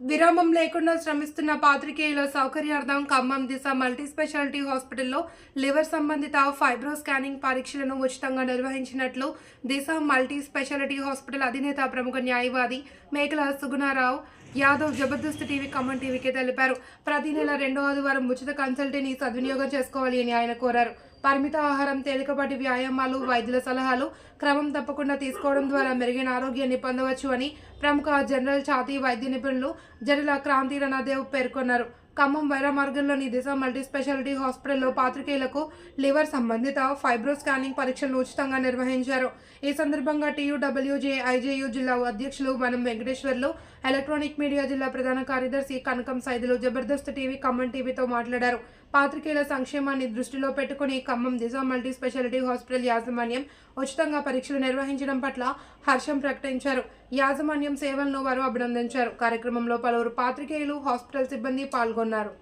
విరామం లేకుండా శ్రమిస్తున్న పాత్రికేయుల సౌకర్యార్థం ఖమ్మం దిశ మల్టీ స్పెషాలిటీ హాస్పిటల్లో లివర్ సంబంధిత ఫైబ్రో స్కానింగ్ పరీక్షలను ఉచితంగా నిర్వహించినట్లు దిశ మల్టీ స్పెషాలిటీ హాస్పిటల్ అధినేత ప్రముఖ న్యాయవాది మేకల సుగుణారావు యాదవ్ జబర్దస్త్ టీవీ ఖమ్మం టీవీకి తెలిపారు. ప్రతి నెల రెండో ఆదివారం ఉచిత కన్సల్టీని సద్వినియోగం చేసుకోవాలి అని ఆయన కోరారు. పరిమిత ఆహారం తేలికపాటి వ్యాయామాలు వైద్యుల సలహాలు క్రమం తప్పకుండా తీసుకోవడం ద్వారా మెరుగైన ఆరోగ్యాన్ని పొందవచ్చు అని ప్రముఖ జనరల్ ఛాతీ వైద్య నిపుణులు జనరల్ క్రాంతి రణదేవ్ పేర్కొన్నారు. ఖమ్మం వైరా మార్గంలోని దిశ మల్టీ స్పెషాలిటీ హాస్పిటల్లో పాత్రికేయులకు లివర్ సంబంధిత ఫైబ్రో స్కానింగ్ పరీక్షలు ఉచితంగా నిర్వహించారు. ఈ సందర్భంగా టీయూడబ్ల్యూజే ఐజేయు జిల్లా అధ్యక్షులు వనం వెంకటేశ్వర్లు ఎలక్ట్రానిక్ మీడియా జిల్లా ప్రధాన కార్యదర్శి కనకం సైదులు జబర్దస్త్ టీవీ ఖమ్మం టీవీతో మాట్లాడారు. పాత్రికేయుల సంక్షేమాన్ని దృష్టిలో పెట్టుకుని Khammam Disha multi speciality hospital యాజమాన్యం ఉచితంగా పరీక్షలు నిర్వహించడం పట్ల హర్షం ప్రకటించారు. యాజమాన్యం సేవలను వారు అభినందించారు. కార్యక్రమంలో పలువురు పాత్రికేయులు హాస్పిటల్ సిబ్బంది పాల్గొన్నారు.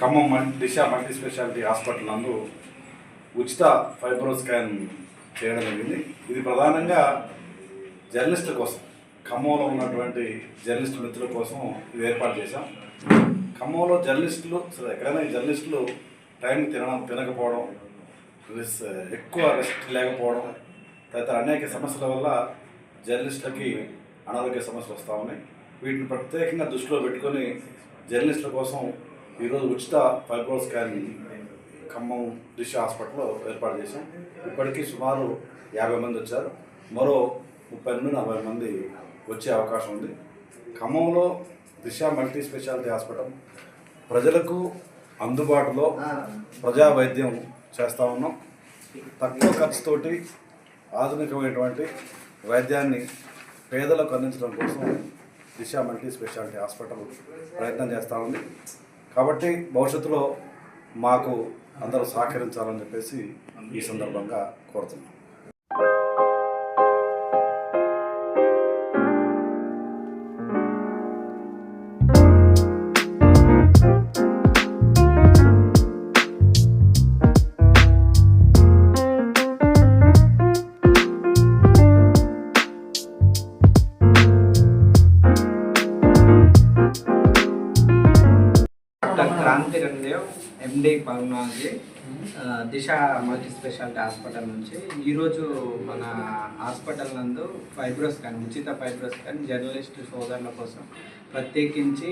Khammam Disha multi speciality hospital నందు ఉచిత ఫైబ్రో స్కాన్ చేయడం జరిగింది. ఇది ప్రధానంగా జర్నలిస్టుల కోసం. ఖమ్మంలో ఉన్నటువంటి జర్నలిస్ట్ మిత్రుల కోసం ఇది ఏర్పాటు చేశాం. ఖమ్మంలో జర్నలిస్టులు అసలు ఎక్కడైనా ఈ జర్నలిస్టులు టైం తినడం తినకపోవడం ఎక్కువ రెస్ట్ లేకపోవడం తదితర అనేక సమస్యల వల్ల జర్నలిస్టులకి అనారోగ్య సమస్యలు వస్తూ ఉన్నాయి. వీటిని ప్రత్యేకంగా దృష్టిలో పెట్టుకొని జర్నలిస్టుల కోసం ఈరోజు ఉచిత ఫైబ్రోల్ స్కాన్ ఖమ్మం దిశ హాస్పిటల్లో ఏర్పాటు చేశాం. ఇప్పటికీ సుమారు యాభై మంది వచ్చారు. మరో ముప్పై నుండి నలభై మంది వచ్చే అవకాశం ఉంది. ఖమ్మంలో దిశ మల్టీ స్పెషాలిటీ హాస్పిటల్ ప్రజలకు అందుబాటులో ప్రజా వైద్యం చేస్తూ ఉన్నాం. తక్కువ ఖర్చుతోటి ఆధునికమైనటువంటి వైద్యాన్ని పేదలకు అందించడం కోసం దిశ మల్టీ స్పెషాలిటీ హాస్పిటల్ ప్రయత్నం చేస్తూ ఉంది. కాబట్టి భవిష్యత్తులో మాకు అందరూ సహకరించాలని చెప్పేసి ఈ సందర్భంగా కోరుతున్నాం. డాక్టర్ రంగదేవ్ ఎండి పల్మాలజీ ఆ, దిశ మల్టీ స్పెషాలిటీ హాస్పిటల్ నుంచి ఈరోజు మన హాస్పిటల్ నందు ఫైబ్రోస్ కానీ ఉచిత ఫైబ్రోస్ కానీ జర్నలిస్ట్ సోదరుల కోసం ప్రత్యేకించి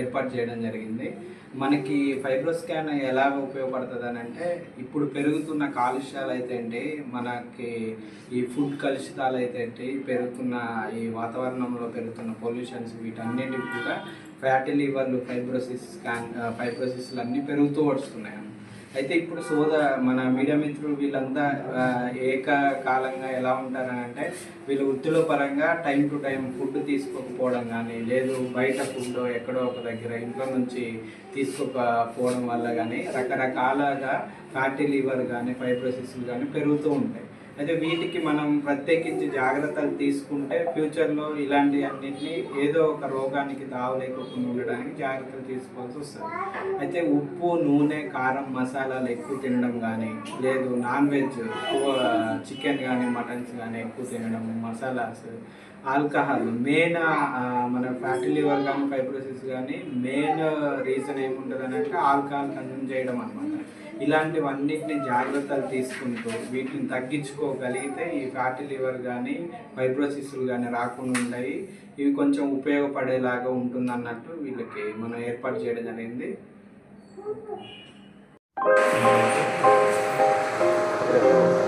ఏర్పాటు చేయడం జరిగింది. మనకి ఫైబ్రో స్కాన్ ఎలా ఉపయోగపడుతుంది అని అంటే ఇప్పుడు పెరుగుతున్న కాలుష్యాలు అయితే ఏంటి మనకి ఈ ఫుడ్ కలుషితాలు అయితే ఏంటి పెరుగుతున్న ఈ వాతావరణంలో పెరుగుతున్న పొల్యూషన్స్ వీటన్నిటికి కూడా ఫ్యాటీ లివర్లు ఫైబ్రోసిస్ స్కాన్ ఫైబ్రోసిస్లు అన్నీ పెరుగుతూ వస్తున్నాయి. అయితే ఇప్పుడు సోద మన మీడియా మిత్రులు వీళ్ళంతా ఏకకాలంగా ఎలా ఉంటారని అంటే వీళ్ళు వృత్తిలో పరంగా టైం టు టైం ఫుడ్ తీసుకోకపోవడం కానీ లేదు బయట ఫుడ్ ఎక్కడో ఒక దగ్గర ఇంట్లో నుంచి తీసుకోకపోవడం వల్ల కానీ రకరకాలుగా ఫ్యాటీ లివర్ కానీ ఫైబ్రోసిస్లు కానీ పెరుగుతూ ఉంటాయి. అయితే వీటికి మనం ప్రత్యేకించి జాగ్రత్తలు తీసుకుంటే ఫ్యూచర్లో ఇలాంటి అన్నింటినీ ఏదో ఒక రోగానికి తావలేకోకుండా ఉండడానికి జాగ్రత్తలు తీసుకోవాల్సి వస్తుంది. అయితే ఉప్పు నూనె కారం మసాలాలు ఎక్కువ తినడం కానీ లేదు నాన్ వెజ్ ఎక్కువ చికెన్ కానీ మటన్స్ కానీ ఎక్కువ తినడం మసాలాస్ ఆల్కహాల్ మెయిన్ మన ఫ్యాటీ లివర్ కానీ ఫైబ్రోసిస్ కానీ మెయిన్ రీజన్ ఏముంటుంది అంటే ఆల్కహాల్ కన్జ్యూమ్ చేయడం అనమాట ఇలాంటివన్నిటిని జాగ్రత్తలు తీసుకుంటూ వీటిని తగ్గించుకోగలిగితే ఈ ఫ్యాటీ లివర్ కానీ ఫైబ్రోసిస్లు కానీ రాకుండా ఉంటాయి. ఇవి కొంచెం ఉపయోగపడేలాగా ఉంటుంది అన్నట్టు వీళ్ళకి మనం ఏర్పాటు చేయడం జరిగింది. క్లోజప్లో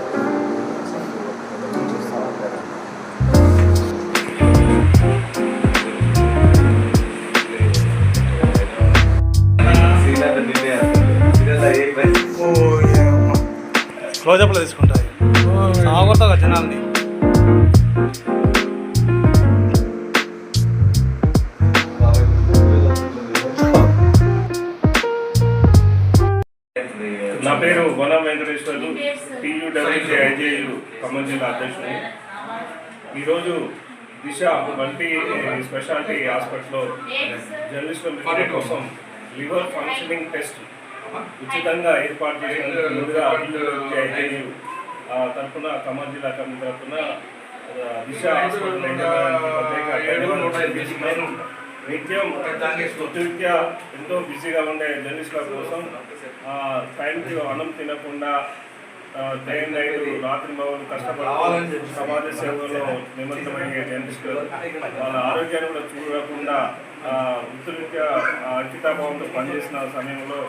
ఖమ్మం జిల్లా అధ్యక్షుడు ఈరోజు దిశ మల్టీ స్పెషాలిటీ హాస్పిటల్లో జర్నలిస్టుల మిత్రుల కోసం లివర్ ఫంక్షనింగ్ టెస్ట్ ఉచితంగా ఏర్పాటు చేసిన ముందుగా తరఫున ఖమ్మం జిల్లా కమిటీ తరఫున దిశ హాస్పిటల్ నిత్యం వృత్తిరీత్యా ఎంతో బిజీగా ఉండే జర్నలిస్టుల కోసం టైంకి అన్నం తినకుండా డే అండ్ నైట్ రాత్రి భవన్ కష్టపడుతూ సమాజ సేవలో నిమగ్నమయ్యే వాళ్ళ ఆరోగ్యాన్ని కూడా చూడకుండా ఆ, అంకితాభావంతో పనిచేసిన సమయంలో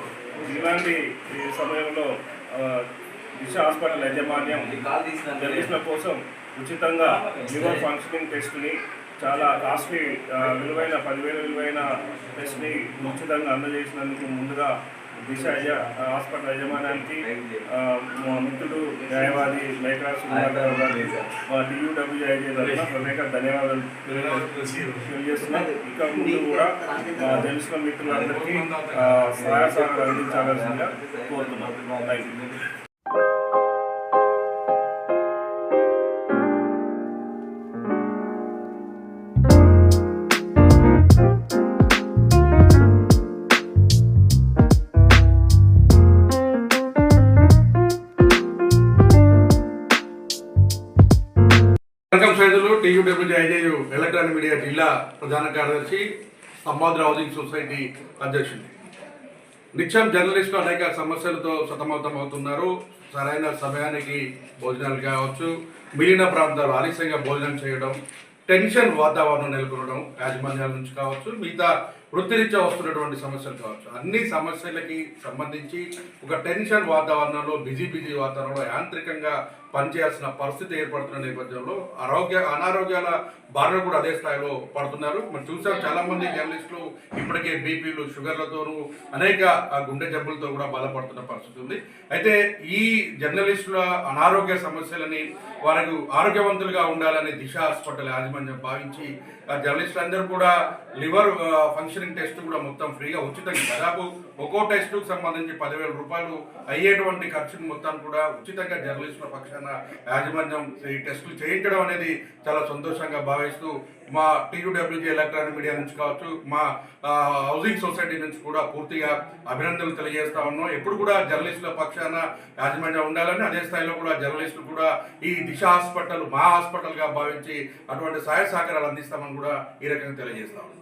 ఇలాంటి ఈ సమయంలో దిశ హాస్పిటల్ యాజమాన్యం జర్నలిస్టుల కోసం ఉచితంగా లివర్ ఫంక్షనింగ్ టెస్ట్ని చాలా కాస్ట్లీ విలువైన పదివేల విలువైన టెస్ట్ని ఉచితంగా అందజేసినందుకు ముందుగా దిశ హాస్పిటల్ యజమానానికి మిత్రుడు న్యాయవాది మేకరా సుధాకర్ గారి మా టీయూడబ్ల్యూఐజీ తరఫున ప్రత్యేక ధన్యవాదాలు తెలియ- తెలియజేస్తున్నాం. ఇక ముందు కూడా జర్నలిస్టుల మిత్రులందరికీ సహాయ సహకారం అందించాల్సిందిగా కోరుతున్నాం. Thank you Saidulu electronic media జిల్లా ప్రధాన కార్యదర్శి సంబాద్ర హౌసింగ్ సొసైటీ అధ్యక్షుడు. నిత్యం జర్నలిస్టులు అనేక సమస్యలతో సతమతం అవుతున్నారు సరైన సమయానికి భోజనాలు కావచ్చు మిగిలిన ప్రాంతాలు ఆలస్యంగా భోజనం చేయడం టెన్షన్ వాతావరణం నెలకొనడం యాజమాన్యాల నుంచి కావచ్చు మిగతా వృత్తిరీత్యా వస్తున్నటువంటి సమస్యలు కావచ్చు. అన్ని సమస్యలకి సంబంధించి ఒక టెన్షన్ వాతావరణంలో బిజీ బిజీ వాతావరణంలో యాంత్రికంగా పనిచేయాల్సిన పరిస్థితి ఏర్పడుతున్న నేపథ్యంలో ఆరోగ్య అనారోగ్యాల బారిన కూడా అదే స్థాయిలో పడుతున్నారు. మనం చూసాం చాలా మంది జర్నలిస్టులు ఇప్పటికే బీపీలు షుగర్లతోనూ అనేక ఆ, గుండె జబ్బులతో కూడా బాధపడుతున్న పరిస్థితి ఉంది. అయితే ఈ జర్నలిస్టుల అనారోగ్య సమస్యలని వారికి ఆరోగ్యవంతులుగా ఉండాలని దిశ హాస్పిటల్ యాజమాన్యం భావించి ఆ జర్నలిస్టులు అందరూ కూడా లివర్ ఫంక్షన్ కౌన్సిలింగ్ టెస్ట్ కూడా మొత్తం ఫ్రీగా ఉచితంగా. దాదాపు ఒక్కో టెస్టుకు సంబంధించి పదివేల రూపాయలు అయ్యేటువంటి ఖర్చును మొత్తం కూడా ఉచితంగా జర్నలిస్టుల పక్షాన యాజమాన్యం ఈ టెస్టులు చేయించడం అనేది చాలా సంతోషంగా భావిస్తూ మా టీయూడబ్ల్యూజీ ఎలక్ట్రానిక్ మీడియా నుంచి కావచ్చు మా హౌసింగ్ సొసైటీ నుంచి కూడా పూర్తిగా అభినందనలు తెలియజేస్తా ఉన్నాం. ఎప్పుడు కూడా జర్నలిస్టుల పక్షాన యాజమాన్యం ఉండాలని అదే స్థాయిలో కూడా జర్నలిస్టులు కూడా ఈ దిశ హాస్పిటల్ మా హాస్పిటల్గా భావించి అటువంటి సహాయ సహకారాలు అందిస్తామని కూడా ఈ రకంగా తెలియజేస్తా ఉన్నాం.